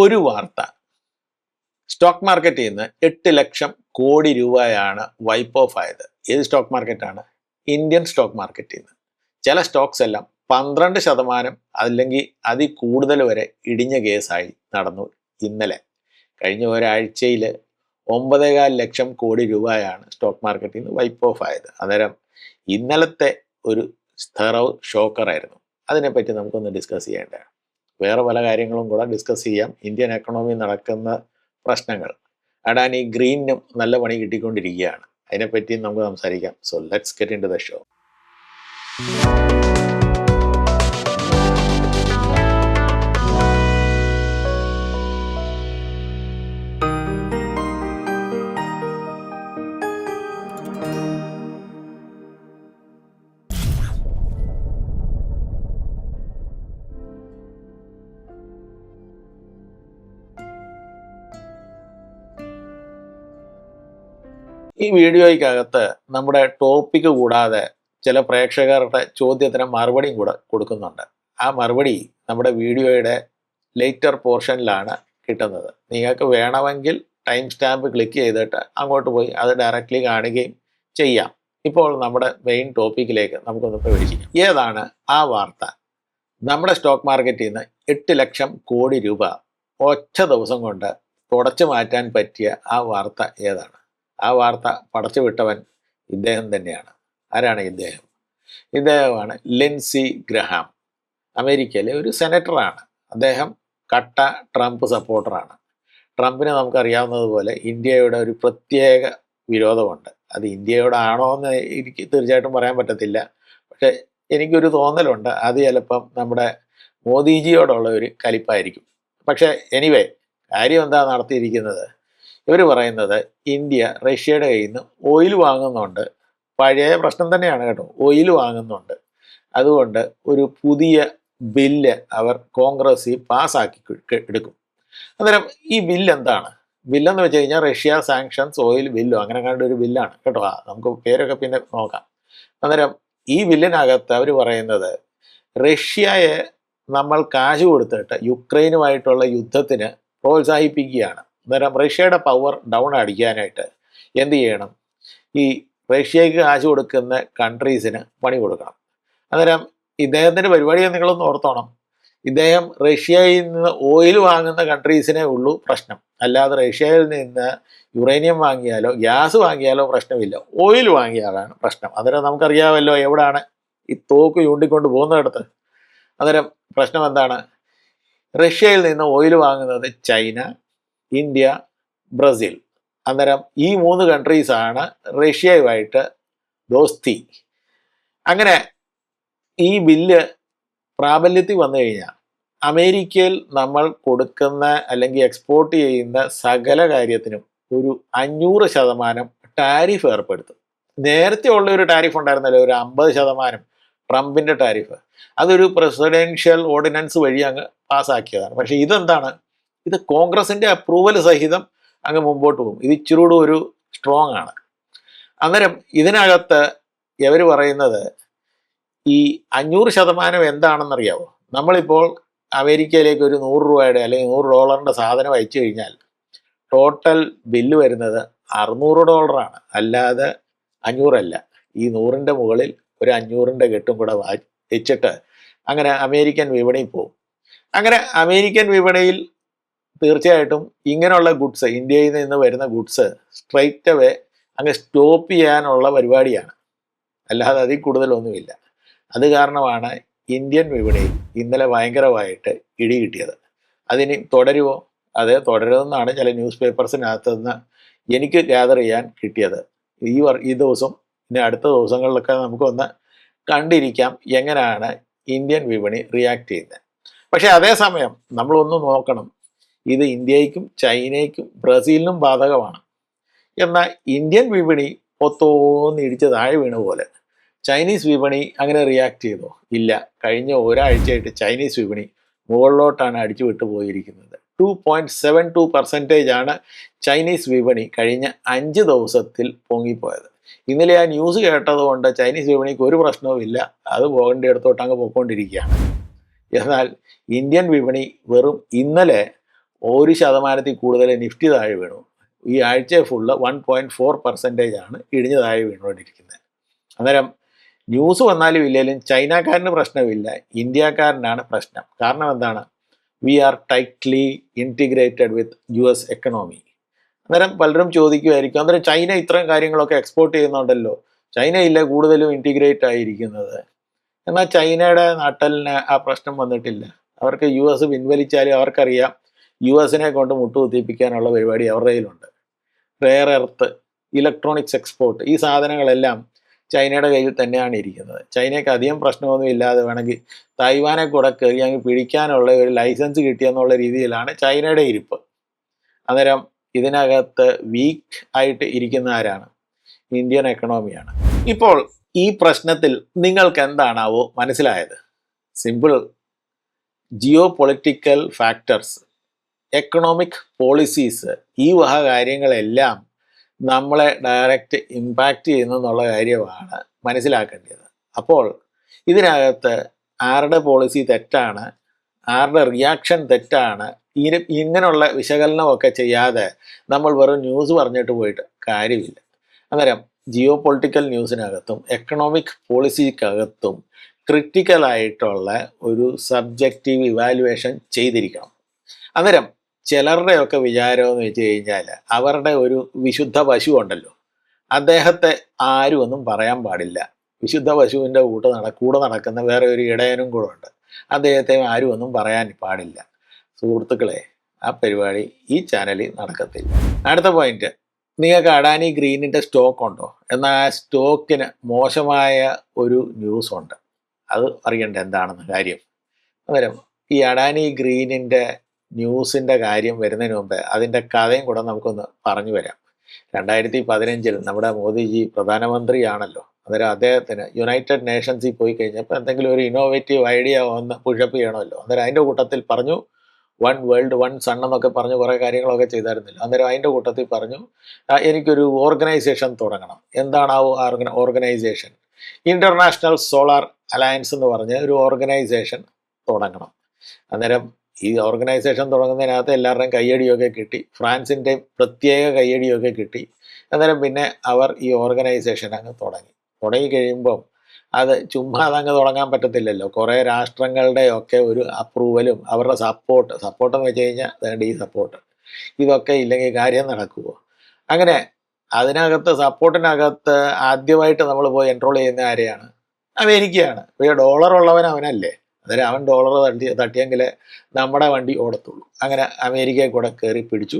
ഒരു വാർത്ത. സ്റ്റോക്ക് മാർക്കറ്റിൽ നിന്ന് എട്ട് ലക്ഷം കോടി രൂപയാണ് വൈപ്പ് ഓഫ് ആയത്. ഏത് സ്റ്റോക്ക് മാർക്കറ്റാണ് ഇന്ത്യൻ സ്റ്റോക്ക് മാർക്കറ്റിൽ നിന്ന് ചില സ്റ്റോക്സ് എല്ലാം പന്ത്രണ്ട് ശതമാനം അല്ലെങ്കിൽ അതിൽ കൂടുതൽ വരെ ഇടിഞ്ഞ കേസായി നടന്നു ഇന്നലെ. കഴിഞ്ഞ ഒരാഴ്ചയിൽ ഒമ്പതേകാൽ ലക്ഷം കോടി രൂപയാണ് സ്റ്റോക്ക് മാർക്കറ്റിൽ നിന്ന് വൈപ്പ് ഓഫ് ആയത്. അന്നേരം ഇന്നലത്തെ ഒരു സ്ഥറവ് ഷോക്കറായിരുന്നു അതിനെപ്പറ്റി നമുക്കൊന്ന് ഡിസ്കസ് ചെയ്യേണ്ടതാണ്. വേറെ പല കാര്യങ്ങളും കൂടെ ഡിസ്കസ് ചെയ്യാം. ഇന്ത്യൻ എക്കണോമി നടക്കുന്ന പ്രശ്നങ്ങൾ. അഡാനി ഗ്രീനും നല്ല പണി കിട്ടിക്കൊണ്ടിരിക്കുകയാണ്. അതിനെപ്പറ്റി നമുക്ക് സംസാരിക്കാം. So let's get into the show ഈ വീഡിയോയ്ക്കകത്ത് നമ്മുടെ ടോപ്പിക് കൂടാതെ ചില പ്രേക്ഷകരുടെ ചോദ്യത്തിന് മറുപടിയും കൂടെ കൊടുക്കുന്നുണ്ട്. ആ മറുപടി നമ്മുടെ വീഡിയോയുടെ ലേറ്റർ പോർഷനിലാണ് കിട്ടുന്നത്. നിങ്ങൾക്ക് വേണമെങ്കിൽ ടൈം സ്റ്റാമ്പ് ക്ലിക്ക് ചെയ്തിട്ട് അങ്ങോട്ട് പോയി അത് ഡയറക്റ്റ്ലി കാണുകയും ചെയ്യാം. ഇപ്പോൾ നമ്മുടെ മെയിൻ ടോപ്പിക്കിലേക്ക് നമുക്കൊന്ന് പ്രവേശിക്കാം. ഏതാണ് ആ വാർത്ത? നമ്മുടെ സ്റ്റോക്ക് മാർക്കറ്റിൽ നിന്ന് എട്ട് ലക്ഷം കോടി രൂപ ഒറ്റ ദിവസം കൊണ്ട് തുടച്ചു മാറ്റാൻ പറ്റിയ ആ വാർത്ത ഏതാണ്? ആ വാർത്ത പടച്ചു വിട്ടവൻ ഇദ്ദേഹം തന്നെയാണ്. ആരാണ് ഇദ്ദേഹം? ഇദ്ദേഹമാണ് ലെൻസി ഗ്രഹാം. അമേരിക്കയിലെ ഒരു സെനറ്ററാണ്. അദ്ദേഹം കട്ട ട്രംപ് സപ്പോർട്ടറാണ്. ട്രംപിനെ നമുക്കറിയാവുന്നതുപോലെ ഇന്ത്യയുടെ ഒരു പ്രത്യേക വിരോധമുണ്ട്. അത് ഇന്ത്യയോടാണോ എന്ന് എനിക്ക് തീർച്ചയായിട്ടും പറയാൻ പറ്റത്തില്ല. പക്ഷെ എനിക്കൊരു തോന്നലുണ്ട്. അത് ചിലപ്പം നമ്മുടെ മോദിജിയോടുള്ള ഒരു കലിപ്പായിരിക്കും. പക്ഷേ എനിവേ കാര്യം എന്താ നടത്തിയിരിക്കുന്നത്? ഇവർ പറയുന്നത് ഇന്ത്യ റഷ്യയുടെ കയ്യിൽ നിന്ന് ഓയിൽ വാങ്ങുന്നുണ്ട്. പഴയ പ്രശ്നം തന്നെയാണ് കേട്ടോ. ഓയിൽ വാങ്ങുന്നുണ്ട്. അതുകൊണ്ട് ഒരു പുതിയ ബില്ല് അവർ കോൺഗ്രസ് പാസ്സാക്കി എടുക്കും. അന്നേരം ഈ ബില്ല് എന്താണ്? ബില്ലെന്ന് വെച്ച് കഴിഞ്ഞാൽ റഷ്യ സാങ്ഷൻസ് ഓയിൽ ബില്ലോ അങ്ങനെ കണ്ട ഒരു ബില്ലാണ് കേട്ടോ. നമുക്ക് പേരൊക്കെ പിന്നെ നോക്കാം. അന്നേരം ഈ ബില്ലിനകത്ത് അവർ പറയുന്നത് റഷ്യയെ നമ്മൾ കാശ് കൊടുത്തിട്ട് യുക്രൈനുമായിട്ടുള്ള യുദ്ധത്തിന് പ്രോത്സാഹിപ്പിക്കുകയാണ്. അന്നേരം റഷ്യയുടെ പവർ ഡൗൺ അടിക്കാനായിട്ട് എന്ത് ചെയ്യണം? ഈ റഷ്യയ്ക്ക് കാശ് കൊടുക്കുന്ന കൺട്രീസിന് പണി കൊടുക്കണം. അന്നേരം ഇദ്ദേഹത്തിന്റെ പരിപാടി നിങ്ങളൊന്ന് ഓർത്തോണം. ഇദ്ദേഹം റഷ്യയിൽ നിന്ന് ഓയിൽ വാങ്ങുന്ന കൺട്രീസിനെ ഉള്ളൂ പ്രശ്നം. അല്ലാതെ റഷ്യയിൽ നിന്ന് യുറേനിയം വാങ്ങിയാലോ ഗ്യാസ് വാങ്ങിയാലോ പ്രശ്നമില്ല. ഓയിൽ വാങ്ങിയാലാണ് പ്രശ്നം. അന്നേരം നമുക്കറിയാമല്ലോ എവിടാണ് ഈ തോക്ക് ചൂണ്ടിക്കൊണ്ട് പോകുന്നിടത്ത്. അന്നേരം പ്രശ്നം എന്താണ്? റഷ്യയിൽ നിന്ന് ഓയിൽ വാങ്ങുന്നത് ചൈന ഇന്ത്യ ബ്രസീൽ. അന്നേരം ഈ മൂന്ന് കൺട്രീസാണ് റഷ്യയുമായിട്ട് ദോസ്തി. അങ്ങനെ ഈ ബില്ല് പ്രാബല്യത്തിൽ വന്നു കഴിഞ്ഞാൽ അമേരിക്കയിൽ നമ്മൾ കൊടുക്കുന്ന അല്ലെങ്കിൽ എക്സ്പോർട്ട് ചെയ്യുന്ന സകല കാര്യത്തിനും ഒരു അഞ്ഞൂറ് ശതമാനം ടാരിഫ് ഏർപ്പെടുത്തും. നേരത്തെ ഉള്ള ഒരു ടാരിഫ് ഉണ്ടായിരുന്നല്ലോ ഒരു അമ്പത് ശതമാനം ട്രംപിന്റെ ടാരിഫ് അതൊരു പ്രസിഡൻഷ്യൽ ഓർഡിനൻസ് വഴി അങ്ങ് പാസ്സാക്കിയതാണ് പക്ഷേ ഇതെന്താണ്? ഇത് കോൺഗ്രസിന്റെ അപ്രൂവൽ സഹിതം അങ്ങ് മുമ്പോട്ട് പോകും. ഇത് ഇച്ചിരൂടെ ഒരു സ്ട്രോങ് ആണ്. അന്നേരം ഇതിനകത്ത് ഇവർ പറയുന്നത് ഈ അഞ്ഞൂറ് ശതമാനം എന്താണെന്നറിയാവോ? നമ്മളിപ്പോൾ അമേരിക്കയിലേക്ക് ഒരു നൂറ് രൂപയുടെ അല്ലെങ്കിൽ നൂറ് ഡോളറിന്റെ സാധനം അയച്ചു കഴിഞ്ഞാൽ ടോട്ടൽ ബില്ല് വരുന്നത് അറുന്നൂറ് ഡോളറാണ്. അല്ലാതെ അഞ്ഞൂറല്ല. ഈ നൂറിന്റെ മുകളിൽ ഒരു അഞ്ഞൂറിന്റെ കെട്ടും കൂടെ വെച്ചിട്ട് അങ്ങനെ അമേരിക്കൻ വിപണിയിൽ പോകും. അങ്ങനെ അമേരിക്കൻ വിപണിയിൽ തീർച്ചയായിട്ടും ഇങ്ങനെയുള്ള ഗുഡ്സ് ഇന്ത്യയിൽ നിന്ന് വരുന്ന ഗുഡ്സ് സ്ട്രൈറ്റ് അവേ അങ്ങ് സ്റ്റോപ്പ് ചെയ്യാനുള്ള പരിപാടിയാണ്. അല്ലാതെ അതിൽ കൂടുതലൊന്നുമില്ല. അത് കാരണമാണ് ഇന്ത്യൻ വിപണിയിൽ ഇന്നലെ ഭയങ്കരമായിട്ട് ഇടി കിട്ടിയത്. അതിന് തുടരുമോ അതെ തുടരുമെന്നാണ് ചില ന്യൂസ് പേപ്പേഴ്സിനകത്ത് നിന്ന് എനിക്ക് ഗ്യാദർ ചെയ്യാൻ കിട്ടിയത്. ഈ ഈ ദിവസം ഇനി അടുത്ത ദിവസങ്ങളിലൊക്കെ നമുക്കൊന്ന് കണ്ടിരിക്കാം എങ്ങനെയാണ് ഇന്ത്യൻ വിപണി റിയാക്ട് ചെയ്യുന്നത്. പക്ഷേ അതേസമയം നമ്മളൊന്ന് നോക്കണം. ഇത് ഇന്ത്യയ്ക്കും ചൈനയ്ക്കും ബ്രസീലിനും ബാധകമാണ്. എന്നാൽ ഇന്ത്യൻ വിപണി ഒത്തോന്ന് ഇടിച്ച് താഴെ വീണ പോലെ. ചൈനീസ് വിപണി അങ്ങനെ റിയാക്ട് ചെയ്തോ? ഇല്ല. കഴിഞ്ഞ ഒരാഴ്ചയായിട്ട് ചൈനീസ് വിപണി മുകളിലോട്ടാണ് അടിച്ചു വിട്ടു പോയിരിക്കുന്നത്. Two point seven two percentage ആണ് ചൈനീസ് വിപണി കഴിഞ്ഞ അഞ്ച് ദിവസത്തിൽ പൊങ്ങിപ്പോയത്. ഇന്നലെ ആ ന്യൂസ് കേട്ടതുകൊണ്ട് ചൈനീസ് വിപണിക്ക് ഒരു പ്രശ്നവുമില്ല അത് പോകേണ്ടിടത്തോട്ട് അങ്ങ് പോയിക്കൊണ്ടിരിക്കുകയാണ്. എന്നാൽ ഇന്ത്യൻ വിപണി വെറും ഇന്നലെ ഒരു ശതമാനത്തിൽ കൂടുതൽ നിഫ്റ്റി താഴെ വീണു. ഈ ആഴ്ച full one point four percentage ആണ് ഇടിഞ്ഞ് താഴെ വീണുകൊണ്ടിരിക്കുന്നത്. അന്നേരം ന്യൂസ് വന്നാലും ഇല്ലെങ്കിലും ചൈനക്കാരന് പ്രശ്നമില്ല. ഇന്ത്യക്കാരനാണ് പ്രശ്നം. കാരണം എന്താണ്? We are tightly integrated with U S economy അന്നേരം പലരും ചോദിക്കുമായിരിക്കും അന്നേരം ചൈന ഇത്രയും കാര്യങ്ങളൊക്കെ എക്സ്പോർട്ട് ചെയ്യുന്നുണ്ടല്ലോ. ചൈന ഇല്ല കൂടുതലും ഇന്റിഗ്രേറ്റ് ആയിരിക്കുന്നത്. എന്നാൽ ചൈനയുടെ നാട്ടലിന് ആ പ്രശ്നം വന്നിട്ടില്ല. അവർക്ക് യു എസ് പിൻവലിച്ചാലും അവർക്കറിയാം യു എസിനെ കൊണ്ട് മുട്ടുകുത്തിപ്പിക്കാനുള്ള പരിപാടി അവരുടെ കയ്യിലുണ്ട്. റെയർ എർത്ത് ഇലക്ട്രോണിക്സ് എക്സ്പോർട്ട് ഈ സാധനങ്ങളെല്ലാം ചൈനയുടെ കയ്യിൽ തന്നെയാണ് ഇരിക്കുന്നത്. ചൈനയ്ക്ക് അധികം പ്രശ്നമൊന്നും ഇല്ലാതെ വേണമെങ്കിൽ തായ്വാനെ കൂടെ കയറി അങ്ങ് പിടിക്കാനുള്ള ഒരു ലൈസൻസ് കിട്ടിയെന്നുള്ള രീതിയിലാണ് ചൈനയുടെ ഇരിപ്പ്. അന്നേരം ഇതിനകത്ത് വീക്ക് ആയിട്ട് ഇരിക്കുന്ന ആരാണ്? ഇന്ത്യൻ എക്കണോമിയാണ് ഇപ്പോൾ ഈ പ്രശ്നത്തിൽ നിങ്ങൾക്ക് എന്താണാവോ മനസ്സിലായത്? Simple geo political factors economic policies ഈ വക കാര്യങ്ങളെല്ലാം നമ്മളെ ഡയറക്റ്റ് ഇമ്പാക്റ്റ് ചെയ്യുന്നു എന്നുള്ള കാര്യമാണ് മനസ്സിലാക്കേണ്ടത്. അപ്പോൾ ഇതിനകത്ത് ആരുടെ പോളിസി തെറ്റാണ് ആരുടെ റിയാക്ഷൻ തെറ്റാണ് ഇങ്ങനെ ഇങ്ങനെയുള്ള വിശകലനമൊക്കെ ചെയ്യാതെ നമ്മൾ വെറും ന്യൂസ് പറഞ്ഞിട്ട് പോയിട്ട് കാര്യമില്ല. അന്നേരം ജിയോ പൊളിറ്റിക്കൽ ന്യൂസിനകത്തും എക്കണോമിക് പോളിസിക്കകത്തും ക്രിട്ടിക്കലായിട്ടുള്ള ഒരു സബ്ജക്റ്റീവ് ഇവാലുവേഷൻ ചെയ്തിരിക്കണം. അന്നേരം ചിലരുടെയൊക്കെ വിചാരം എന്ന് വെച്ച് കഴിഞ്ഞാൽ അവരുടെ ഒരു വിശുദ്ധ പശു ഉണ്ടല്ലോ. അദ്ദേഹത്തെ ആരും ഒന്നും പറയാൻ പാടില്ല. വിശുദ്ധ പശുവിന്റെ കൂട്ട് നട കൂടെ നടക്കുന്ന വേറെ ഒരു ഇടയനും കൂടെ ഉണ്ട്. അദ്ദേഹത്തെ ആരും ഒന്നും പറയാൻ പാടില്ല. സുഹൃത്തുക്കളെ ആ പരിപാടി ഈ ചാനലിൽ നടക്കത്തില്ല. അടുത്ത പോയിന്റ് നിങ്ങൾക്ക് അഡാനി ഗ്രീനിന്റെ സ്റ്റോക്ക് ഉണ്ടോ? എന്നാൽ ആ സ്റ്റോക്കിന് മോശമായ ഒരു ന്യൂസ് ഉണ്ട്. അത് അറിയണ്ട എന്താണെന്ന് കാര്യം. അന്നേരം ഈ അഡാനി ഗ്രീനിന്റെ ന്യൂസിന്റെ കാര്യം വരുന്നതിന് മുമ്പ് അതിന്റെ കഥയും കൂടെ നമുക്കൊന്ന് പറഞ്ഞു വരാം. രണ്ടായിരത്തി പതിനഞ്ചിൽ നമ്മുടെ മോദിജി പ്രധാനമന്ത്രിയാണല്ലോ. അന്നേരം അദ്ദേഹത്തിന് യുണൈറ്റഡ് നേഷൻസിൽ പോയി കഴിഞ്ഞപ്പോൾ എന്തെങ്കിലും ഒരു ഇന്നോവേറ്റീവ് ഐഡിയ ഒന്ന് പുഷപ്പ് ചെയ്യണമല്ലോ. അന്നേരം അതിന്റെ കൂട്ടത്തിൽ പറഞ്ഞു വൺ വേൾഡ് വൺ സൺ എന്നൊക്കെ പറഞ്ഞ് കുറേ കാര്യങ്ങളൊക്കെ ചെയ്തായിരുന്നില്ല. അന്നേരം അതിന്റെ കൂട്ടത്തിൽ പറഞ്ഞു "ആ, എനിക്കൊരു ഓർഗനൈസേഷൻ തുടങ്ങണം. എന്താണ് ആ ഓർഗനൈസേഷൻ ഇന്റർനാഷണൽ സോളാർ അലയൻസ് എന്ന് പറഞ്ഞ ഒരു ഓർഗനൈസേഷൻ തുടങ്ങണം. അന്നേരം ഈ ഓർഗനൈസേഷൻ തുടങ്ങുന്നതിനകത്ത് എല്ലാവരുടെയും കയ്യടിയൊക്കെ കിട്ടി. ഫ്രാൻസിന്റെ പ്രത്യേക കയ്യടിയൊക്കെ കിട്ടി. അന്നേരം പിന്നെ അവർ ഈ ഓർഗനൈസേഷൻ അങ്ങ് തുടങ്ങി. തുടങ്ങി കഴിയുമ്പം അത് ചുമ്മാ അതങ്ങ് തുടങ്ങാൻ പറ്റത്തില്ലല്ലോ. കുറേ രാഷ്ട്രങ്ങളുടെ ഒക്കെ ഒരു അപ്രൂവലും അവരുടെ സപ്പോർട്ട് സപ്പോർട്ട് എന്ന് വെച്ച് കഴിഞ്ഞാൽ വേണ്ട ഈ സപ്പോർട്ട് ഇതൊക്കെ ഇല്ലെങ്കിൽ കാര്യം നടക്കുമോ അങ്ങനെ അതിനകത്ത് സപ്പോർട്ടിനകത്ത് ആദ്യമായിട്ട് നമ്മൾ പോയി എൻറോൾ ചെയ്യുന്ന ആരെയാണ്? അമേരിക്കയാണ് ഡോളർ ഉള്ളവൻ അവനല്ലേ? അന്നേരം അവൻ ഡോളർ തട്ടി തട്ടിയെങ്കിലേ നമ്മുടെ വണ്ടി ഓടത്തുള്ളൂ. അങ്ങനെ അമേരിക്കയിൽ കൂടെ കയറി പിടിച്ചു.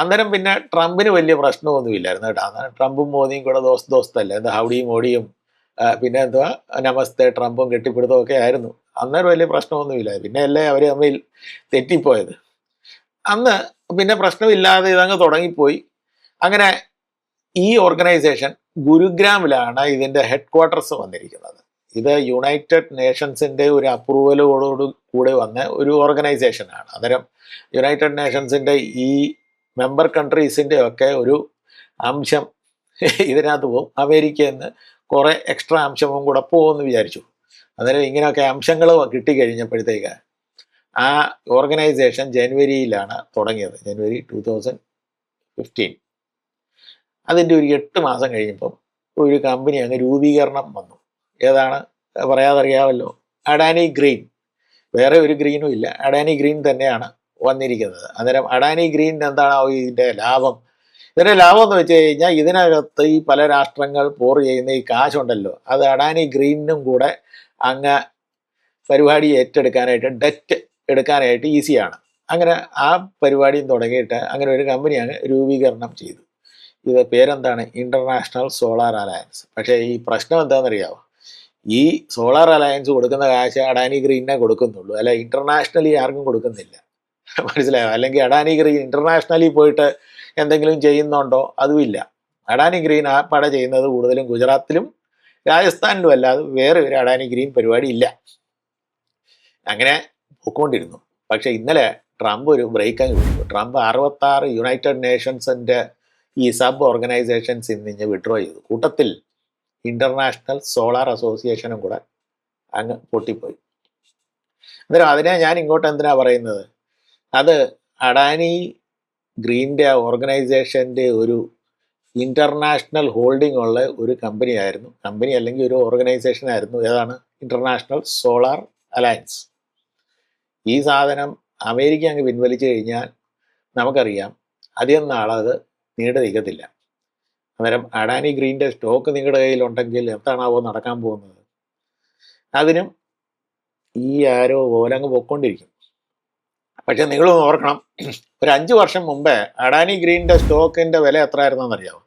അന്നേരം പിന്നെ ട്രംപിന് വലിയ പ്രശ്നമൊന്നുമില്ലായിരുന്നു കേട്ടോ. അന്നേരം ട്രംപും മോദിയും കൂടെ ദോസ് ദോസ്തല്ലേ? എന്താ ഹൗഡിയും മോഡിയും പിന്നെ എന്തുവാ? നമസ്തേ ട്രംപും കെട്ടിപ്പിടുത്തവും ഒക്കെ ആയിരുന്നു. അന്നേരം വലിയ പ്രശ്നമൊന്നുമില്ല പിന്നെ അല്ലേ അവർ തമ്മിൽ തെറ്റിപ്പോയത്. അന്ന് പിന്നെ പ്രശ്നമില്ലാതെ ഇതങ്ങ് തുടങ്ങിപ്പോയി. അങ്ങനെ ഈ ഓർഗനൈസേഷൻ ഗുരുഗ്രാമിലാണ് ഇതിന്റെ ഹെഡ് ക്വാർട്ടേഴ്സ് വന്നിരിക്കുന്നത്. ഇത് യുണൈറ്റഡ് നേഷൻസിന്റെ ഒരു അപ്രൂവലോട് കൂടെ വന്ന ഒരു ഓർഗനൈസേഷനാണ് അന്നേരം യുണൈറ്റഡ് നേഷൻസിന്റെ ഈ മെമ്പർ കൺട്രീസിന്റെ ഒക്കെ ഒരു അംശം ഇതിനകത്ത് പോകും അമേരിക്കയിൽ നിന്ന് കുറേ എക്സ്ട്രാ അംശവും കൂടെ പോകുമെന്ന് വിചാരിച്ചു. അന്നേരം ഇങ്ങനെയൊക്കെ അംശങ്ങൾ കിട്ടിക്കഴിഞ്ഞപ്പോഴത്തേക്ക് ആ ഓർഗനൈസേഷൻ ജനുവരിയിലാണ് തുടങ്ങിയത്. ജനുവരി ടു തൗസൻഡ് ഫിഫ്റ്റീൻ അതിന്റെ ഒരു എട്ട് മാസം കഴിഞ്ഞപ്പം ഒരു കമ്പനി അങ്ങ് രൂപീകരണം വന്നു. ഏതാണ്? പറയാതറിയാമല്ലോ. അഡാനി ഗ്രീൻ. വേറെ ഒരു ഗ്രീനും ഇല്ല. അഡാനി ഗ്രീൻ തന്നെയാണ് വന്നിരിക്കുന്നത്. അന്നേരം അഡാനി ഗ്രീൻ എന്താണ് ഇതിന്റെ ലാഭം? ഇതിന്റെ ലാഭം എന്ന് വെച്ച് കഴിഞ്ഞാൽ ഇതിനകത്ത് ഈ പല രാഷ്ട്രങ്ങൾ പോർ ചെയ്യുന്ന ഈ കാശുണ്ടല്ലോ. അത് അഡാനി ഗ്രീനും കൂടെ അങ്ങ് പരിപാടി ഏറ്റെടുക്കാനായിട്ട് ഡെറ്റ് എടുക്കാനായിട്ട് ഈസിയാണ്. അങ്ങനെ ആ പരിപാടിയും തുടങ്ങിയിട്ട് അങ്ങനെ ഒരു കമ്പനി അങ്ങ് രൂപീകരണം ചെയ്തു. ഇത് പേരെന്താണ്? International solar alliance. പക്ഷേ ഈ പ്രശ്നം എന്താണെന്നറിയാമോ ഈ സോളാർ അലയൻസ് കൊടുക്കുന്ന കാശ് അഡാനി ഗ്രീനെ കൊടുക്കുന്നുള്ളൂ. അല്ല ഇന്റർനാഷണലി ആർക്കും കൊടുക്കുന്നില്ല. മനസ്സിലായോ? അല്ലെങ്കിൽ അഡാനി ഗ്രീൻ ഇന്റർനാഷണലി പോയിട്ട് എന്തെങ്കിലും ചെയ്യുന്നുണ്ടോ? അതുമില്ല. അഡാനി ഗ്രീൻ ആ പട ചെയ്യുന്നത് കൂടുതലും ഗുജറാത്തിലും രാജസ്ഥാനിലും അല്ലാതെ വേറെ ഒരു അഡാനി ഗ്രീൻ പരിപാടി ഇല്ല അങ്ങനെ പോയിക്കൊണ്ടിരുന്നു. പക്ഷെ ഇന്നലെ ട്രംപ് ഒരു ബ്രേക്ക് അങ്ങ് വിട്ടു ട്രംപ് അറുപത്താറ് യുണൈറ്റഡ് നേഷൻസിന്റെ ഈ സബ് ഓർഗനൈസേഷൻസ് ഇന്ന് വിഡ്രോ ചെയ്തു. കൂട്ടത്തിൽ ഇന്റർനാഷണൽ സോളാർ അസോസിയേഷനും കൂടെ അങ്ങ് പൊട്ടിപ്പോയി. അന്നേരം അതിനെ ഞാൻ ഇങ്ങോട്ട് എന്തിനാ പറയുന്നത്? അത് അഡാനി ഗ്രീന്റെ ഓർഗനൈസേഷന്റെ ഒരു ഇന്റർനാഷണൽ ഹോൾഡിംഗ് ഉള്ള ഒരു കമ്പനി ആയിരുന്നു. കമ്പനി അല്ലെങ്കിൽ ഒരു ഓർഗനൈസേഷൻ ആയിരുന്നു. ഏതാണ്? ഇന്റർനാഷണൽ സോളാർ അലയൻസ് ഈ സാധനം അമേരിക്ക അങ്ങ് പിൻവലിച്ചു കഴിഞ്ഞാൽ നമുക്കറിയാം അധികം നാളത് നീണ്ടു നിൽക്കത്തില്ല. അന്നേരം അഡാനി ഗ്രീന്റെ സ്റ്റോക്ക് നിങ്ങളുടെ കയ്യിലുണ്ടെങ്കിൽ എന്താണാവോ നടക്കാൻ പോകുന്നത്. അതിനും ഈ ആരോ ഓലങ്ങ് പോയിക്കൊണ്ടിരിക്കും പക്ഷെ നിങ്ങളൊന്ന് ഓർക്കണം ഒരു അഞ്ച് വർഷം മുമ്പേ അഡാനി ഗ്രീന്റെ സ്റ്റോക്കിന്റെ വില എത്രയായിരുന്നെന്ന് അറിയാമോ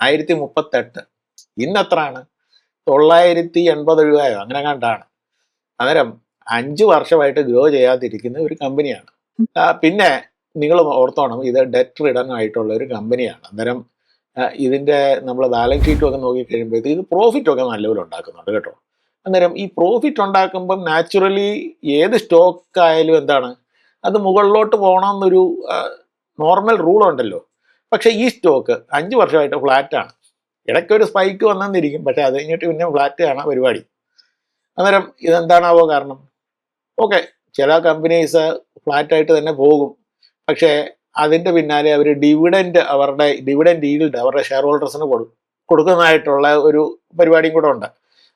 ആയിരത്തി മുപ്പത്തെട്ട് ഇന്ന് എത്രയാണ് തൊള്ളായിരത്തി എൺപത് രൂപയോ? അങ്ങനെ കണ്ടാണ്. അന്നേരം അഞ്ച് വർഷമായിട്ട് ഗ്രോ ചെയ്യാതിരിക്കുന്ന ഒരു കമ്പനിയാണ്. പിന്നെ നിങ്ങൾ ഓർത്തോണം ഇത് ഡെറ്റ് റിഡൻ ആയിട്ടുള്ള ഒരു കമ്പനിയാണ്. അന്നേരം ആ, ഇതിന്റെ നമ്മൾ ബാലൻസ് ഷീറ്റും ഒക്കെ നോക്കിക്കഴിയുമ്പോഴത്തേക്ക് ഇത് പ്രോഫിറ്റ് ഒക്കെ നല്ലപോലെ ഉണ്ടാക്കുന്നുണ്ട് കേട്ടോ. അന്നേരം ഈ പ്രോഫിറ്റ് ഉണ്ടാക്കുമ്പം നാച്ചുറലി ഏത് സ്റ്റോക്ക് ആയാലും എന്താണ്? അത് മുകളിലോട്ട് പോകണമെന്നൊരു നോർമൽ റൂൾ ഉണ്ടല്ലോ. പക്ഷേ ഈ സ്റ്റോക്ക് അഞ്ച് വർഷമായിട്ട് ഫ്ലാറ്റാണ് ഇടയ്ക്ക് ഒരു സ്പൈക്ക് വന്നെന്നിരിക്കും പക്ഷേ അത് കഴിഞ്ഞിട്ട് പിന്നെ ഫ്ലാറ്റ് ആണ് പരിപാടി. അന്നേരം ഇതെന്താണാവോ കാരണം? ഓക്കെ ചില കമ്പനീസ് ഫ്ലാറ്റായിട്ട് തന്നെ പോകും. പക്ഷേ അതിന്റെ പിന്നാലെ അവർ ഡിവിഡൻഡ് അവരുടെ ഡിവിഡൻഡ് ഈൽഡ് അവരുടെ ഷെയർ ഹോൾഡേഴ്സിന് കൊടു കൊടുക്കുന്നതായിട്ടുള്ള ഒരു പരിപാടിയും കൂടെ ഉണ്ട്.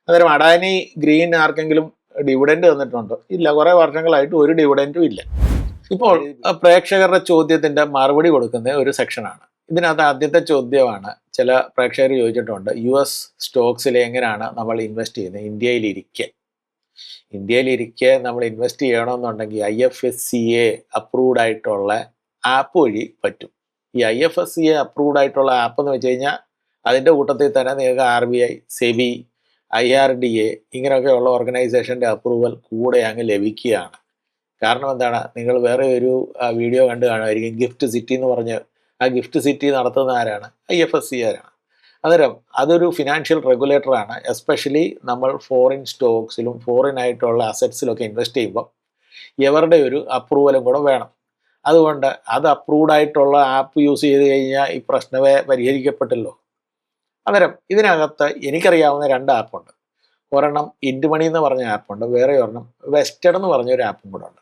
അന്നേരം അഡാനി ഗ്രീൻ ആർക്കെങ്കിലും ഡിവിഡൻഡ് തന്നിട്ടുണ്ട്. ഇല്ല കുറേ വർഷങ്ങളായിട്ട് ഒരു ഡിവിഡന്റും ഇല്ല. ഇപ്പോൾ പ്രേക്ഷകരുടെ ചോദ്യത്തിന്റെ മറുപടി കൊടുക്കുന്ന ഒരു സെക്ഷനാണ് ഇതിനകത്ത് ആദ്യത്തെ ചോദ്യമാണ് ചില പ്രേക്ഷകർ ചോദിച്ചിട്ടുണ്ട് യു എസ് സ്റ്റോക്സിൽ എങ്ങനെയാണ് നമ്മൾ ഇൻവെസ്റ്റ് ചെയ്യുന്നത്? ഇന്ത്യയിലിരിക്കെ ഇന്ത്യയിലിരിക്കെ നമ്മൾ ഇൻവെസ്റ്റ് ചെയ്യണമെന്നുണ്ടെങ്കിൽ I F S C A approved ആയിട്ടുള്ള ആപ്പ് വഴി പറ്റും. ഈ I F S C A approved ആയിട്ടുള്ള ആപ്പ് എന്ന് വെച്ച് കഴിഞ്ഞാൽ അതിന്റെ കൂട്ടത്തിൽ തന്നെ നിങ്ങൾക്ക് R B I SEBI I R D A ഇങ്ങനെയൊക്കെയുള്ള ഓർഗനൈസേഷന്റെ അപ്രൂവൽ കൂടെ അങ്ങ് ലഭിക്കുകയാണ്. കാരണം എന്താണ്? നിങ്ങൾ വേറെ ഒരു വീഡിയോ കണ്ടു കാണുമായിരിക്കും. ഗിഫ്റ്റ് സിറ്റി എന്ന് പറഞ്ഞ് ആ ഗിഫ്റ്റ് സിറ്റി നടത്തുന്ന ആരാണ്? ഐ എഫ് എസ് സി ആരാണ്. അന്നേരം അതൊരു ഫിനാൻഷ്യൽ റെഗുലേറ്ററാണ് എസ്പെഷ്യലി നമ്മൾ ഫോറിൻ സ്റ്റോക്സിലും ഫോറിൻ ആയിട്ടുള്ള അസറ്റ്സിലൊക്കെ ഇൻവെസ്റ്റ് ചെയ്യുമ്പോൾ ഇവരുടെ ഒരു അപ്രൂവലും കൂടെ വേണം. അതുകൊണ്ട് അത് അപ്രൂവ്ഡ് ആയിട്ടുള്ള ആപ്പ് യൂസ് ചെയ്ത് കഴിഞ്ഞാൽ ഈ പ്രശ്നമേ പരിഹരിക്കപ്പെട്ടല്ലോ. അന്നേരം ഇതിനകത്ത് എനിക്കറിയാവുന്ന രണ്ട് ആപ്പുണ്ട് ഒരെണ്ണം ഇൻഡുമണി എന്ന് പറഞ്ഞ ആപ്പുണ്ട് വേറെ ഒരെണ്ണം വെസ്റ്റഡ് എന്ന് പറഞ്ഞ ഒരു ആപ്പും കൂടെ ഉണ്ട്.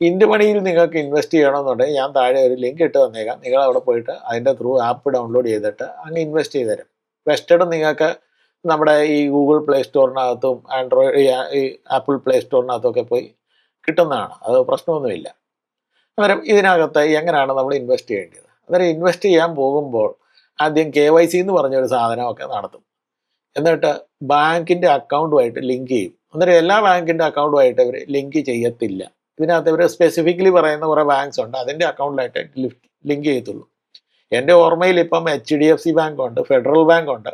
ഇൻഡുമണിയിൽ നിങ്ങൾക്ക് ഇൻവെസ്റ്റ് ചെയ്യണമെന്നുണ്ടെങ്കിൽ ഞാൻ താഴെ ഒരു ലിങ്ക് ഇട്ട് തന്നേക്കാം. നിങ്ങൾ അവിടെ പോയിട്ട് അതിന്റെ ത്രൂ ആപ്പ് ഡൗൺലോഡ് ചെയ്തിട്ട് അങ്ങ് ഇൻവെസ്റ്റ് ചെയ്ത് തരും വെസ്റ്റഡ് നിങ്ങൾക്ക് നമ്മുടെ ഈ ഗൂഗിൾ പ്ലേ സ്റ്റോറിനകത്തും ആൻഡ്രോയിഡ് ഈ ആപ്പിൾ പ്ലേ സ്റ്റോറിനകത്തും ഒക്കെ പോയി കിട്ടുന്നതാണ്. അത് പ്രശ്നമൊന്നുമില്ല. അന്നേരം ഇതിനകത്ത് എങ്ങനെയാണ് നമ്മൾ ഇൻവെസ്റ്റ് ചെയ്യേണ്ടത്? അന്നേരം ഇൻവെസ്റ്റ് ചെയ്യാൻ പോകുമ്പോൾ ആദ്യം കെ വൈ സി എന്ന് പറഞ്ഞൊരു സാധനമൊക്കെ നടത്തും. എന്നിട്ട് ബാങ്കിന്റെ അക്കൗണ്ടുമായിട്ട് ലിങ്ക് ചെയ്യും. അന്നേരം എല്ലാ ബാങ്കിന്റെ അക്കൗണ്ടുമായിട്ട് ഇവർ ലിങ്ക് ചെയ്യത്തില്ല. ഇതിനകത്ത് ഇവർ സ്പെസിഫിക്കലി പറയുന്ന കുറേ ബാങ്ക്സ് ഉണ്ട്. അതിന്റെ അക്കൗണ്ടിലായിട്ട് ലിങ്ക് ചെയ്യത്തുള്ളൂ. എന്റെ ഓർമ്മയിൽ ഇപ്പം H D F C bank ഉണ്ട് ഫെഡറൽ ബാങ്ക് ഉണ്ട്.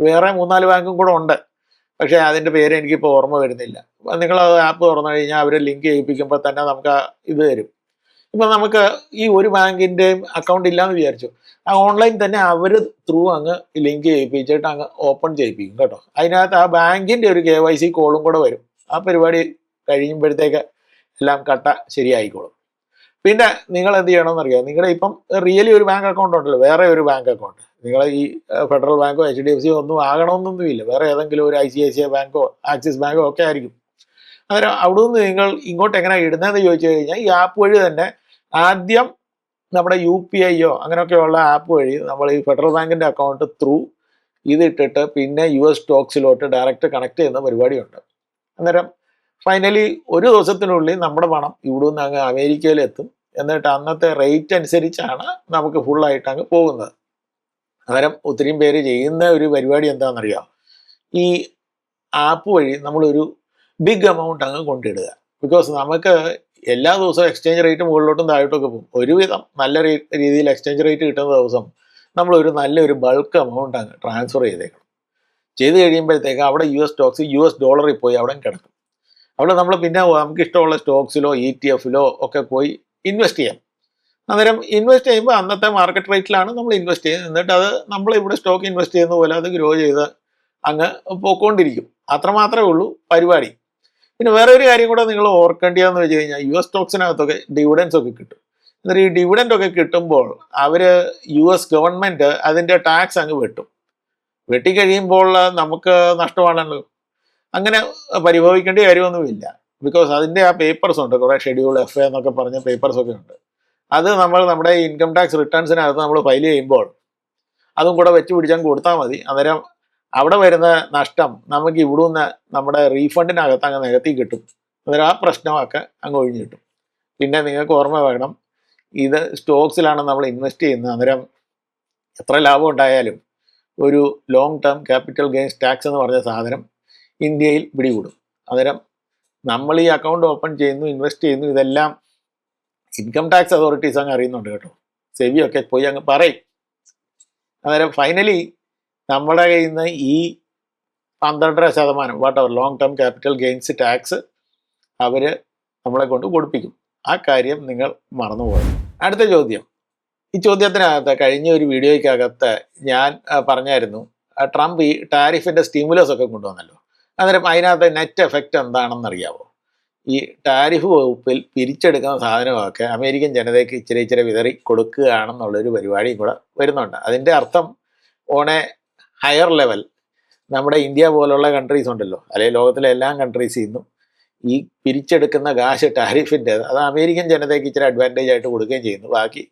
വേറെ മൂന്നാൽ ബാങ്കും കൂടെ ഉണ്ട്. പക്ഷേ അതിന്റെ പേര് എനിക്കിപ്പോൾ ഓർമ്മ വരുന്നില്ല. നിങ്ങൾ ആപ്പ് തുറന്നു കഴിഞ്ഞാൽ അവരെ ലിങ്ക് ചെയ്യിപ്പിക്കുമ്പോൾ തന്നെ നമുക്ക് ഇത് തരും. ഇപ്പം നമുക്ക് ഈ ഒരു ബാങ്കിന്റെയും അക്കൗണ്ട് ഇല്ലാന്ന് വിചാരിച്ചു. ആ ഓൺലൈൻ തന്നെ അവർ ത്രൂ അങ്ങ് ലിങ്ക് ചെയ്യിപ്പിച്ചിട്ട് അങ്ങ് ഓപ്പൺ ചെയ്യിപ്പിക്കും കേട്ടോ. അതിനകത്ത് ആ ബാങ്കിന്റെ ഒരു കെ വൈ സി കോളും കൂടെ വരും. ആ പരിപാടി കഴിയുമ്പോഴത്തേക്ക് എല്ലാം കട്ട ശരിയായിക്കോളും. പിന്നെ നിങ്ങൾ എന്ത് ചെയ്യണമെന്ന് അറിയാം നിങ്ങളുടെ ഇപ്പം റിയലി ഒരു ബാങ്ക് അക്കൗണ്ട് ഉണ്ടല്ലോ. വേറെ ഒരു ബാങ്ക് അക്കൗണ്ട് നിങ്ങൾ ഈ ഫെഡറൽ ബാങ്കോ എച്ച് ഡി എഫ് സിയോ ഒന്നും ആകണമെന്നൊന്നുമില്ല വേറെ ഏതെങ്കിലും ഒരു I C I C I ബാങ്കോ axis ബാങ്കോ ഒക്കെ ആയിരിക്കും. അന്നേരം അവിടെ നിന്ന് നിങ്ങൾ ഇങ്ങോട്ട് എങ്ങനെയാണ് ഇടുന്നതെന്ന് ചോദിച്ചു കഴിഞ്ഞാൽ ഈ ആപ്പ് വഴി തന്നെ ആദ്യം നമ്മുടെ യു പി ഐയോ അങ്ങനെയൊക്കെയുള്ള ആപ്പ് വഴി നമ്മൾ ഈ ഫെഡറൽ ബാങ്കിന്റെ അക്കൗണ്ട് ത്രൂ ഇതിട്ടിട്ട് പിന്നെ യു എസ് സ്റ്റോക്സിലോട്ട് ഡയറക്റ്റ് കണക്ട് ചെയ്യുന്ന പരിപാടിയുണ്ട്. അന്നേരം ഫൈനലി ഒരു ദിവസത്തിനുള്ളിൽ നമ്മുടെ പണം ഇവിടെ നിന്ന് അങ്ങ് അമേരിക്കയിലെത്തും. എന്നിട്ട് അന്നത്തെ റേറ്റ് അനുസരിച്ചാണ് നമുക്ക് ഫുള്ളായിട്ട് അങ്ങ് പോകുന്നത്. അന്നേരം ഒത്തിരിയും പേര് ചെയ്യുന്ന ഒരു പരിപാടി എന്താണെന്നറിയാം? ഈ ആപ്പ് വഴി നമ്മളൊരു ബിഗ് എമൗണ്ട് അങ്ങ് കൊണ്ടിടുക. ബിക്കോസ് നമുക്ക് എല്ലാ ദിവസവും എക്സ്ചേഞ്ച് റേറ്റ് മുകളിലോട്ടും താഴോട്ടൊക്കെ പോകും. ഒരുവിധം നല്ല രീതിയിൽ എക്സ്ചേഞ്ച് റേറ്റ് കിട്ടുന്ന ദിവസം നമ്മൾ ഒരു നല്ലൊരു ബൾക്ക് എമൗണ്ട് അങ്ങ് ട്രാൻസ്ഫർ ചെയ്തേക്കണം. ചെയ്ത് കഴിയുമ്പോഴത്തേക്ക് അവിടെ U S stocks U S ഡോളറിൽ പോയി അവിടെ കിടക്കും. അവിടെ നമ്മൾ പിന്നെ നമുക്ക് ഇഷ്ടമുള്ള സ്റ്റോക്സിലോ ഇ ടി എഫിലോ ഒക്കെ പോയി ഇൻവെസ്റ്റ് ചെയ്യാം. അന്നേരം ഇൻവെസ്റ്റ് ചെയ്യുമ്പോൾ അന്നത്തെ മാർക്കറ്റ് റേറ്റിലാണ് നമ്മൾ ഇൻവെസ്റ്റ് ചെയ്യുന്നത്. എന്നിട്ട് അത് നമ്മൾ ഇവിടെ സ്റ്റോക്ക് ഇൻവെസ്റ്റ് ചെയ്യുന്ന പോലെ അത് ഗ്രോ ചെയ്ത് അങ്ങ് പോയിക്കൊണ്ടിരിക്കും അത്രമാത്രമേ ഉള്ളൂ പരിപാടി. പിന്നെ വേറെ ഒരു കാര്യം കൂടെ നിങ്ങൾ ഓർക്കേണ്ടതെന്ന് വെച്ച് കഴിഞ്ഞാൽ യു എസ് സ്റ്റോക്സിനകത്തൊക്കെ ഡിവിഡൻസ് ഒക്കെ കിട്ടും. എന്നിട്ട് ഈ ഡിവിഡന്റ് ഒക്കെ കിട്ടുമ്പോൾ അവർ യു എസ് ഗവൺമെന്റ് അതിന്റെ ടാക്സ് അങ്ങ് വെട്ടും. വെട്ടിക്കഴിയുമ്പോൾ നമുക്ക് നഷ്ടമാണല്ലോ. അങ്ങനെ പരിഭവിക്കേണ്ട കാര്യമൊന്നുമില്ല. ബിക്കോസ് അതിന്റെ ആ പേപ്പേഴ്സ് ഉണ്ട്. കുറേ ഷെഡ്യൂൾ എഫ് എ എന്നൊക്കെ പറഞ്ഞ പേപ്പേഴ്സ് ഒക്കെ ഉണ്ട്. അത് നമ്മൾ നമ്മുടെ ഇൻകം ടാക്സ് റിട്ടേൺസിനകത്ത് നമ്മൾ ഫയൽ ചെയ്യുമ്പോൾ അതും കൂടെ വെച്ച് പിടിച്ചാൽ കൊടുത്താൽ മതി. അന്നേരം അവിടെ വരുന്ന നഷ്ടം നമുക്ക് ഇവിടെ നിന്ന് നമ്മുടെ റീഫണ്ടിനകത്ത് അങ്ങ് നികത്തി കിട്ടും. അന്നേരം ആ പ്രശ്നമൊക്കെ അങ്ങ് ഒഴിഞ്ഞു കിട്ടും. പിന്നെ നിങ്ങൾക്ക് ഓർമ്മ വേണം ഇത് സ്റ്റോക്സിലാണ് നമ്മൾ ഇൻവെസ്റ്റ് ചെയ്യുന്നത്. അന്നേരം എത്ര ലാഭം ഉണ്ടായാലും ഒരു long term capital gains tax എന്ന് പറഞ്ഞ സാധനം ഇന്ത്യയിൽ പിടികൂടും. അന്നേരം നമ്മൾ ഈ അക്കൗണ്ട് ഓപ്പൺ ചെയ്യുന്നു ഇൻവെസ്റ്റ് ചെയ്യുന്നു ഇതെല്ലാം ഇൻകം ടാക്സ് അതോറിറ്റീസ് അങ്ങ് അറിയുന്നുണ്ട് കേട്ടോ. ഒക്കെ പോയി അങ്ങ് പറയും. അന്നേരം ഫൈനലി നമ്മുടെ കയ്യിൽ നിന്ന് ഈ പന്ത്രണ്ടര ശതമാനം what our long term capital gains tax അവർ നമ്മളെ കൊണ്ട് കൊടുപ്പിക്കും. ആ കാര്യം നിങ്ങൾ മറന്നുപോകും അടുത്ത ചോദ്യം. ഈ ചോദ്യത്തിനകത്ത് കഴിഞ്ഞ ഒരു വീഡിയോയ്ക്കകത്ത് ഞാൻ പറഞ്ഞായിരുന്നു ട്രംപ് ഈ ടാരിഫിന്റെ സ്റ്റിമുലസ് ഒക്കെ കൊണ്ടുവന്നല്ലോ. അന്നേരം അതിനകത്ത് നെറ്റ് എഫക്റ്റ് എന്താണെന്ന് അറിയാവോ ഈ ടാരിഫ് വകുപ്പിൽ പിരിച്ചെടുക്കുന്ന സാധനമൊക്കെ അമേരിക്കൻ ജനതയ്ക്ക് ഇച്ചിരി ഇച്ചിരി വിതറി കൊടുക്കുകയാണെന്നുള്ളൊരു പരിപാടിയും കൂടെ വരുന്നുണ്ട്. അതിന്റെ അർത്ഥം എ ഹയർ ലെവൽ നമ്മുടെ ഇന്ത്യ പോലുള്ള കൺട്രീസ് ഉണ്ടല്ലോ. അല്ലെങ്കിൽ ലോകത്തിലെ എല്ലാ കൺട്രീസിൽ നിന്നും ഈ പിരിച്ചെടുക്കുന്ന കാശ് ടാരിഫിന്റെ അത് അമേരിക്കൻ ജനതയ്ക്ക് ഇച്ചിരി അഡ്വാന്റേജ് ആയിട്ട് കൊടുക്കുകയും ചെയ്യുന്നു. ബാക്കി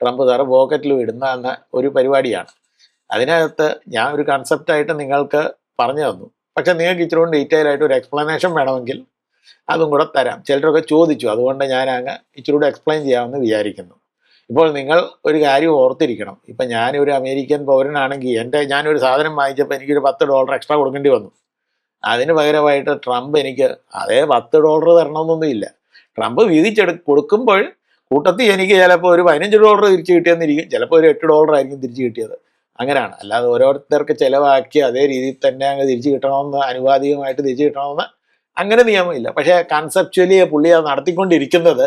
ട്രംപ് സാറ് പോക്കറ്റിൽ വിടുന്ന എന്ന ഒരു പരിപാടിയാണ്. അതിനകത്ത് ഞാൻ ഒരു കൺസെപ്റ്റായിട്ട് നിങ്ങൾക്ക് പറഞ്ഞു തന്നു. പക്ഷേ നിങ്ങൾക്ക് ഇച്ചിരി കൊണ്ട് ഡീറ്റെയിൽ ആയിട്ട് ഒരു എക്സ്പ്ലനേഷൻ വേണമെങ്കിൽ അതും കൂടെ തരാം. ചിലരൊക്കെ ചോദിച്ചു. അതുകൊണ്ട് ഞാൻ അങ്ങ് ഇച്ചിരി കൂടെ എക്സ്പ്ലെയിൻ ചെയ്യാമെന്ന് വിചാരിക്കുന്നു. ഇപ്പോൾ നിങ്ങൾ ഒരു കാര്യം ഓർത്തിരിക്കണം. ഇപ്പം ഞാനൊരു അമേരിക്കൻ പൗരനാണെങ്കിൽ എന്റെ ഞാനൊരു സാധനം വാങ്ങിച്ചപ്പോൾ എനിക്കൊരു പത്ത് ഡോളർ എക്സ്ട്രാ കൊടുക്കേണ്ടി വന്നു. അതിന് പകരമായിട്ട് ട്രംപ് എനിക്ക് അതേ പത്ത് ഡോളർ തരണമെന്നൊന്നുമില്ല ട്രംപ് വീതിച്ചെടു കൊടുക്കുമ്പോൾ കൂട്ടത്തിൽ എനിക്ക് ചിലപ്പോൾ ഒരു പതിനഞ്ച് ഡോളർ തിരിച്ചു കിട്ടിയെന്നിരിക്കും. ചിലപ്പോൾ ഒരു എട്ട് ഡോളർ ആയിരിക്കും തിരിച്ചു കിട്ടിയത്. അങ്ങനെയാണ്. അല്ലാതെ ഓരോരുത്തർക്ക് ചിലവാക്കി അതേ രീതിയിൽ തന്നെ അങ്ങ് തിരിച്ചു കിട്ടണമെന്ന് അനുവാദികമായിട്ട് തിരിച്ചു കിട്ടണമെന്ന് അങ്ങനെ നിയമമില്ല. പക്ഷേ കൺസെപ്ച്വലി പുള്ളി അത് നടത്തിക്കൊണ്ടിരിക്കുന്നത്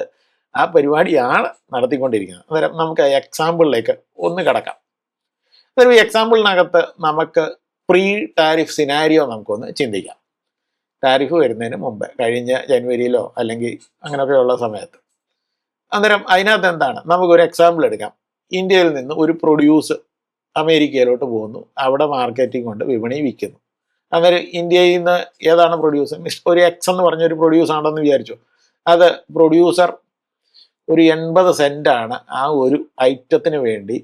ആ പരിപാടിയാണ് നടത്തിക്കൊണ്ടിരിക്കുന്നത്. അന്നേരം നമുക്ക് എക്സാമ്പിളിലേക്ക് ഒന്ന് കിടക്കാം. അന്നേരം ഈ എക്സാമ്പിളിനകത്ത് നമുക്ക് പ്രീ ടാരിഫ് സിനാരിയോ നമുക്കൊന്ന് ചിന്തിക്കാം. ടാരിഫ് വരുന്നതിന് മുമ്പ് കഴിഞ്ഞ ജനുവരിയിലോ അല്ലെങ്കിൽ അങ്ങനെയൊക്കെയുള്ള സമയത്ത്. അന്നേരം അതിനകത്ത് എന്താണ്? നമുക്കൊരു എക്സാമ്പിൾ എടുക്കാം. ഇന്ത്യയിൽ നിന്ന് ഒരു പ്രൊഡ്യൂസ് അമേരിക്കയിലോട്ട് പോകുന്നു. അവിടെ മാർക്കറ്റിംഗ് കൊണ്ട് വിപണി വിൽക്കുന്നു. അന്നേരം ഇന്ത്യയിൽ നിന്ന് ഏതാണ് പ്രൊഡ്യൂസർ ഒരു എക്സ് എന്ന് പറഞ്ഞ ഒരു പ്രൊഡ്യൂസ് ആണെന്ന് വിചാരിച്ചു? അത് പ്രൊഡ്യൂസർ ഒരു എൺപത് സെന്റാണ് ആ ഒരു ഐറ്റത്തിന് വേണ്ടി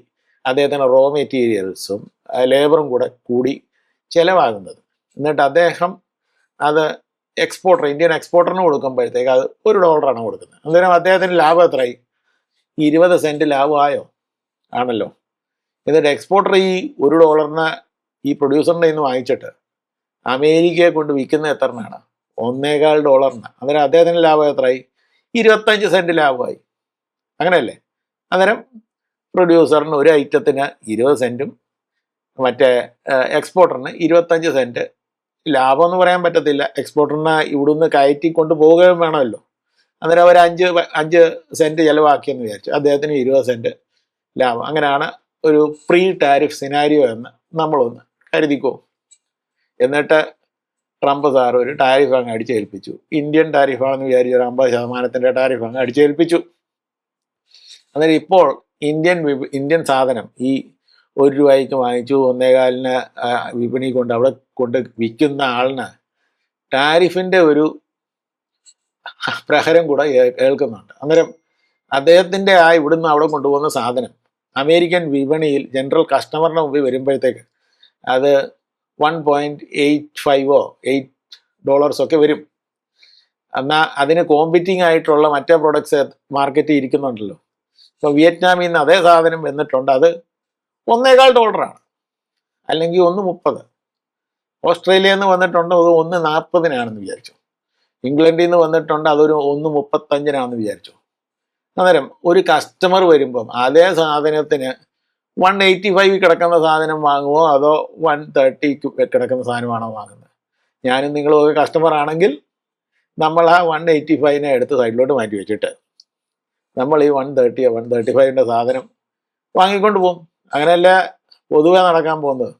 അദ്ദേഹത്തിന് റോ മെറ്റീരിയൽസും ലേബറും കൂടെ കൂടി ചിലവാകുന്നത്. എന്നിട്ട് അദ്ദേഹം അത് എക്സ്പോർട്ടർ ഇന്ത്യൻ എക്സ്പോർട്ടറിന് കൊടുക്കുമ്പോഴത്തേക്ക് അത് ഒരു ഡോളറാണ് കൊടുക്കുന്നത്. അന്നേരം അദ്ദേഹത്തിന് ലാഭം എത്രയായി? ഇരുപത് സെന്റ് ലാഭമായോ? ആണല്ലോ. എന്നിട്ട് എക്സ്പോർട്ടർ ഈ ഒരു ഡോളറിന് ഈ പ്രൊഡ്യൂസറിന്റെ നിന്ന് വാങ്ങിച്ചിട്ട് അമേരിക്കയെ കൊണ്ട് വിൽക്കുന്ന എത്രനാണ് ഒന്നേകാൽ ഡോളറിന് അന്നേരം അദ്ദേഹത്തിന് ലാഭം എത്രയായി? ഇരുപത്തഞ്ച് സെന്റ് ലാഭമായി. അങ്ങനെയല്ലേ? അന്നേരം പ്രൊഡ്യൂസറിന് ഒരു ഐറ്റത്തിന് ഇരുപത് സെന്റും മറ്റേ എക്സ്പോർട്ടറിന് ഇരുപത്തഞ്ച് സെന്റ് ലാഭം എന്ന് പറയാൻ പറ്റത്തില്ല. എക്സ്പോർട്ടറിന് ഇവിടുന്ന് കയറ്റി കൊണ്ട് പോവുകയും വേണമല്ലോ. അന്നേരം അവർ അഞ്ച് അഞ്ച് സെന്റ് ചിലവാക്കിയെന്ന് വിചാരിച്ചു. അദ്ദേഹത്തിന് ഇരുപത് സെന്റ് ലാഭം. അങ്ങനെയാണ് ഒരു ഫ്രീ ടാരിഫ് സിനാരിയോ എന്ന് നമ്മളൊന്ന് കരുതിക്കോ. എന്നിട്ട് ട്രംപ് സാർ ഒരു ടാരിഫ് അങ്ങ് അടിച്ചേൽപ്പിച്ചു. ഇന്ത്യൻ ടാരിഫാണെന്ന് വിചാരിച്ചു ഒരു അമ്പത് ശതമാനത്തിന്റെ ടാരിഫ് അങ്ങ് അടിച്ചേൽപ്പിച്ചു. അന്നേരം ഇപ്പോൾ ഇന്ത്യൻ ഇന്ത്യൻ സാധനം ഈ ഒരു രൂപയ്ക്ക് വാങ്ങിച്ചു ഒന്നേകാലിന് വിപണി കൊണ്ട് അവിടെ കൊണ്ട് വിൽക്കുന്ന ആളിന് ടാരിഫിന്റെ ഒരു പ്രഹരം കൂടെ കേൾക്കുന്നുണ്ട് അന്നേരം അദ്ദേഹത്തിന്റെ ആ ഇവിടുന്ന് അവിടെ കൊണ്ടുപോകുന്ന സാധനം അമേരിക്കൻ വിപണിയിൽ ജനറൽ കസ്റ്റമറിന് മുമ്പിൽ വരുമ്പോഴത്തേക്ക് അത് വൺ പോയിന്റ് എയ്റ്റ് ഫൈവോ എയ്റ്റ് ഡോളേഴ്സ് ഒക്കെ വരും. എന്നാൽ അതിന് കോമ്പറ്റിങ് ആയിട്ടുള്ള മറ്റേ പ്രോഡക്ട്സ് മാർക്കറ്റിൽ ഇരിക്കുന്നുണ്ടല്ലോ. ഇപ്പോൾ വിയറ്റ്നാമിൽ നിന്ന് അതേ സാധനം വന്നിട്ടുണ്ട്. അത് ഒന്നേകാൽ ഡോളറാണ് അല്ലെങ്കിൽ ഒന്ന് മുപ്പത്. ഓസ്ട്രേലിയയിൽ നിന്ന് വന്നിട്ടുണ്ട്. അത് ഒന്ന് നാൽപ്പതിനാണെന്ന് വിചാരിച്ചു. ഇംഗ്ലണ്ടിൽ നിന്ന് വന്നിട്ടുണ്ട്. അതൊരു ഒന്ന് മുപ്പത്തഞ്ചിനാണെന്ന് വിചാരിച്ചു. അന്നേരം ഒരു കസ്റ്റമർ വരുമ്പം അതേ സാധനത്തിന് വൺ എയ്റ്റി ഫൈവ് കിടക്കുന്ന സാധനം വാങ്ങുമോ അതോ വൺ തേർട്ടിക്ക് കിടക്കുന്ന സാധനമാണോ വാങ്ങുന്നത്? ഞാനും നിങ്ങളും ഒക്കെ കസ്റ്റമർ ആണെങ്കിൽ നമ്മൾ ആ വൺ എയ്റ്റി ഫൈവിനെ എടുത്ത് സൈഡിലോട്ട് മാറ്റി വെച്ചിട്ട് നമ്മൾ ഈ വൺ തേർട്ടി വൺ തേർട്ടി ഫൈവിന്റെ സാധനം വാങ്ങിക്കൊണ്ട് പോകും അങ്ങനെയല്ല പൊതുവെ നടക്കാൻ പോകുന്നത്.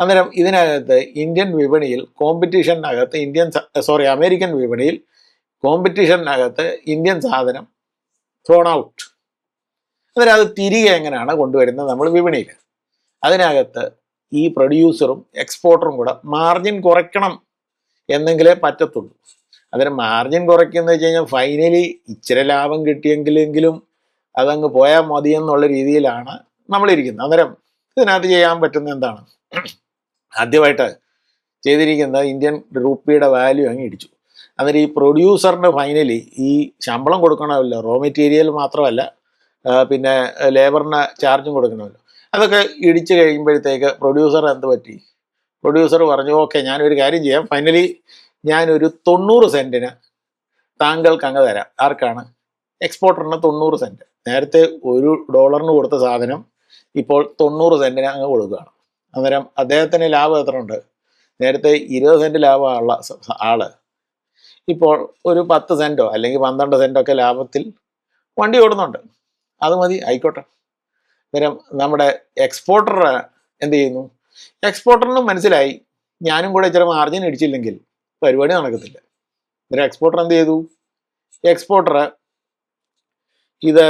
അന്നേരം ഇതിനകത്ത് ഇന്ത്യൻ വിപണിയിൽ കോമ്പറ്റീഷനകത്ത് ഇന്ത്യൻ സോറി അമേരിക്കൻ വിപണിയിൽ കോമ്പറ്റീഷനകത്ത് ഇന്ത്യൻ സാധനം ത്രോൺ ഔട്ട് അന്നേരം അത് തിരികെ എങ്ങനെയാണ് കൊണ്ടുവരുന്നത് നമ്മൾ വിപണിയിൽ അതിനകത്ത് ഈ പ്രൊഡ്യൂസറും എക്സ്പോർട്ടറും കൂടെ മാർജിൻ കുറയ്ക്കണം എന്നെങ്കിലേ പറ്റത്തുള്ളൂ. അന്നേരം മാർജിൻ കുറയ്ക്കുന്ന വെച്ച് കഴിഞ്ഞാൽ ഫൈനലി ഇച്ചിരി ലാഭം കിട്ടിയെങ്കിലെങ്കിലും അതങ്ങ് പോയാൽ മതി എന്നുള്ള രീതിയിലാണ് നമ്മളിരിക്കുന്നത്. അന്നേരം ഇതിനകത്ത് ചെയ്യാൻ പറ്റുന്ന എന്താണ്? ആദ്യമായിട്ട് ചെയ്തിരിക്കുന്നത് ഇന്ത്യൻ റുപ്പിയുടെ വാല്യൂ അങ്ങ് ഇടിച്ചു. അന്നേരം ഈ പ്രൊഡ്യൂസറിന് ഫൈനലി ഈ ശമ്പളം കൊടുക്കണമല്ലോ. റോ മെറ്റീരിയൽ മാത്രമല്ല പിന്നെ ലേബറിന് ചാർജും കൊടുക്കണമല്ലോ. അതൊക്കെ ഇടിച്ചു കഴിയുമ്പോഴത്തേക്ക് പ്രൊഡ്യൂസർ എന്ത് പറ്റി? പ്രൊഡ്യൂസർ പറഞ്ഞു ഓക്കെ ഞാനൊരു കാര്യം ചെയ്യാം. ഫൈനലി ഞാനൊരു തൊണ്ണൂറ് സെന്റിന് താങ്കൾക്ക് അങ്ങ് തരാം. ആർക്കാണ്? എക്സ്പോർട്ടറിന് തൊണ്ണൂറ് സെന്റ് നേരത്തെ ഒരു ഡോളറിന് കൊടുത്ത സാധനം ഇപ്പോൾ തൊണ്ണൂറ് സെന്റിന് അങ്ങ് കൊടുക്കുകയാണ്. അന്നേരം അദ്ദേഹത്തിന് ലാഭം എത്ര ഉണ്ട് നേരത്തെ ഇരുപത് സെന്റ് ലാഭമുള്ള ആൾ. ഇപ്പോൾ ഒരു പത്ത് സെന്റോ അല്ലെങ്കിൽ പന്ത്രണ്ട് സെന്റോ ഒക്കെ ലാഭത്തിൽ വണ്ടി ഓടുന്നുണ്ട്. അത് മതി ആയിക്കോട്ടെ. അന്നേരം നമ്മുടെ എക്സ്പോർട്ടർ എന്ത് ചെയ്യുന്നു? എക്സ്പോർട്ടറിനും മനസ്സിലായി. ഞാനും കൂടെ ഇച്ചിരി മാർജിൻ ഇടിച്ചില്ലെങ്കിൽ പരിപാടി നടക്കത്തില്ല. അന്നേരം എക്സ്പോർട്ടർ എന്ത് ചെയ്തു എക്സ്പോർട്ടർ ഇത്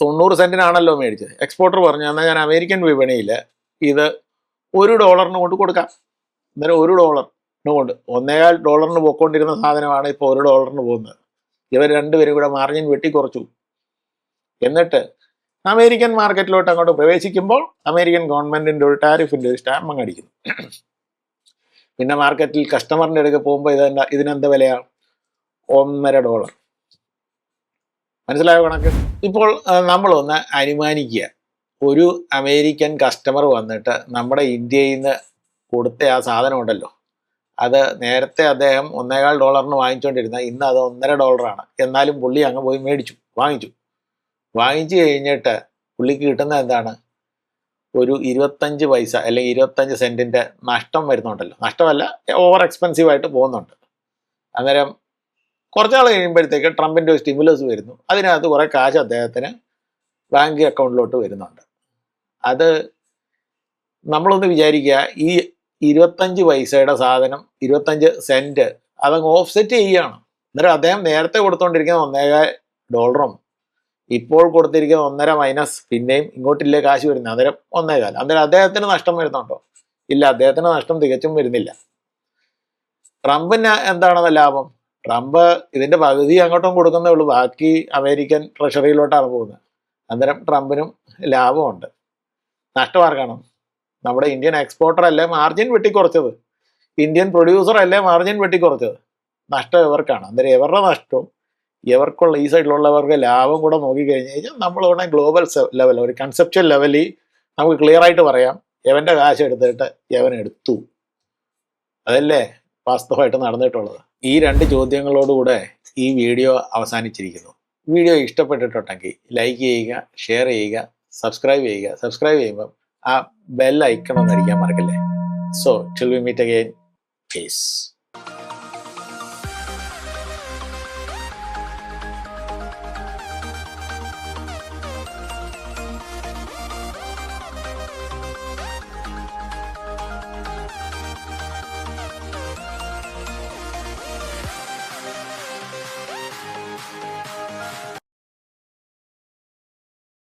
തൊണ്ണൂറ് സെന്റിനാണല്ലോ മേടിച്ചത്. എക്സ്പോർട്ടർ പറഞ്ഞു എന്നാൽ ഞാൻ അമേരിക്കൻ വിപണിയിൽ ഇത് ഒരു ഡോളറിന് കൊണ്ട് കൊടുക്കാം. അന്നേരം ഒരു ഡോളറിന് കൊണ്ട്. ഒന്നേകാൽ ഡോളറിന് പോയിക്കൊണ്ടിരുന്ന സാധനമാണ് ഇപ്പോൾ ഒരു ഡോളറിന് പോകുന്നത്. ഇവർ രണ്ടുപേരും കൂടെ മാർജിൻ വെട്ടിക്കുറച്ചു. എന്നിട്ട് അമേരിക്കൻ മാർക്കറ്റിലോട്ട് അങ്ങോട്ട് പ്രവേശിക്കുമ്പോൾ അമേരിക്കൻ ഗവൺമെന്റിന്റെ ഒരു ടാരിഫിന്റെ ഒരു സ്റ്റാമ്പ് അങ്ങ് അടിക്കുന്നു. പിന്നെ മാർക്കറ്റിൽ കസ്റ്റമറിന്റെ അടുക്കെ പോകുമ്പോൾ ഇതെന്താ ഇതിനെന്ത് വിലയാണ്? ഒന്നര ഡോളർ മനസ്സിലായോ കണക്ക്? ഇപ്പോൾ നമ്മളൊന്ന് അനുമാനിക്കുക. ഒരു അമേരിക്കൻ കസ്റ്റമർ വന്നിട്ട് നമ്മുടെ ഇന്ത്യയിൽ നിന്ന് കൊടുത്ത ആ സാധനം ഉണ്ടല്ലോ. അത് നേരത്തെ അദ്ദേഹം ഒന്നേകാൽ ഡോളറിന് വാങ്ങിച്ചുകൊണ്ടിരുന്ന ഇന്ന് അത് ഒന്നര ഡോളറാണ് എന്നാലും പുള്ളി അങ്ങ് പോയി മേടിച്ചു വാങ്ങിച്ചു. വാങ്ങിച്ചു കഴിഞ്ഞിട്ട് പുള്ളിക്ക് കിട്ടുന്ന എന്താണ്? ഒരു ഇരുപത്തഞ്ച് പൈസ അല്ലെങ്കിൽ ഇരുപത്തഞ്ച് സെന്റിന്റെ നഷ്ടം വരുന്നുണ്ടല്ലോ. നഷ്ടമല്ല ഓവർ എക്സ്പെൻസീവ് ആയിട്ട് പോകുന്നുണ്ട്. അന്നേരം കുറച്ച് നാൾ കഴിയുമ്പോഴത്തേക്ക് ട്രംപിന്റെ ഒരു സ്റ്റിമുലസ് വരുന്നു. അതിനകത്ത് കുറേ കാശ് അദ്ദേഹത്തിന് ബാങ്ക് അക്കൗണ്ടിലോട്ട് വരുന്നുണ്ട്. അത് നമ്മളൊന്ന് വിചാരിക്കുക ഈ ഇരുപത്തഞ്ച് പൈസയുടെ സാധനം ഇരുപത്തഞ്ച് സെന്റ് അതങ്ങ് ഓഫ്സെറ്റ് ചെയ്യുകയാണ്. അന്നേരം അദ്ദേഹം നേരത്തെ കൊടുത്തുകൊണ്ടിരിക്കുന്ന ഒന്നേകാൽ ഡോളറും ഇപ്പോൾ കൊടുത്തിരിക്കുന്ന ഒന്നര മൈനസ് പിന്നെയും ഇങ്ങോട്ടില്ലേ കാശ് വരുന്നത് അന്നേരം ഒന്നേകാൽ അന്നേരം അദ്ദേഹത്തിന് നഷ്ടം വരുന്നുണ്ടോ? ഇല്ല അദ്ദേഹത്തിന് നഷ്ടം തികച്ചും വരുന്നില്ല. ട്രംപിന് എന്താണ് ലാഭം? ട്രംപ് ഇതിന്റെ പകുതി അങ്ങോട്ടും കൊടുക്കുന്നേ ഉള്ളൂ. ബാക്കി അമേരിക്കൻ ട്രഷറിയിലോട്ടാണ് പോകുന്നത്. അന്നേരം ട്രംപിനും ലാഭമുണ്ട്. നഷ്ടമാർക്കണം നമ്മുടെ ഇന്ത്യൻ എക്സ്പോർട്ടർ അല്ലേ മാർജിൻ വെട്ടിക്കുറച്ചത്. ഇന്ത്യൻ പ്രൊഡ്യൂസർ അല്ലേ മാർജിൻ വെട്ടിക്കുറച്ചത്. നഷ്ടം ഇവർക്കാണ് അന്നേരം ഇവരുടെ നഷ്ടവും ഇവർക്കുള്ള ഈ സൈഡിലുള്ളവർക്ക് ലാഭം കൂടെ നോക്കിക്കഴിഞ്ഞ് കഴിഞ്ഞാൽ നമ്മൾ ഉടനെ ഗ്ലോബൽ ലെവൽ ഒരു കൺസെപ്ച്വൽ ലെവലിൽ നമുക്ക് ക്ലിയർ ആയിട്ട് പറയാം എവന്റെ കാശ് എടുത്തിട്ട് എവൻ എടുത്തു. അതല്ലേ വാസ്തവമായിട്ട് നടന്നിട്ടുള്ളത്? ഈ രണ്ട് ചോദ്യങ്ങളോടുകൂടെ ഈ വീഡിയോ അവസാനിച്ചിരിക്കുന്നു. വീഡിയോ ഇഷ്ടപ്പെട്ടിട്ടുണ്ടെങ്കിൽ ലൈക്ക് ചെയ്യുക ഷെയർ ചെയ്യുക സബ്സ്ക്രൈബ് ചെയ്യുക. സബ്സ്ക്രൈബ് ചെയ്യുമ്പം ആ ബെൽ ഐക്കൺ ഒന്ന് അടിക്കാൻ മറക്കല്ലേ? So till we meet again peace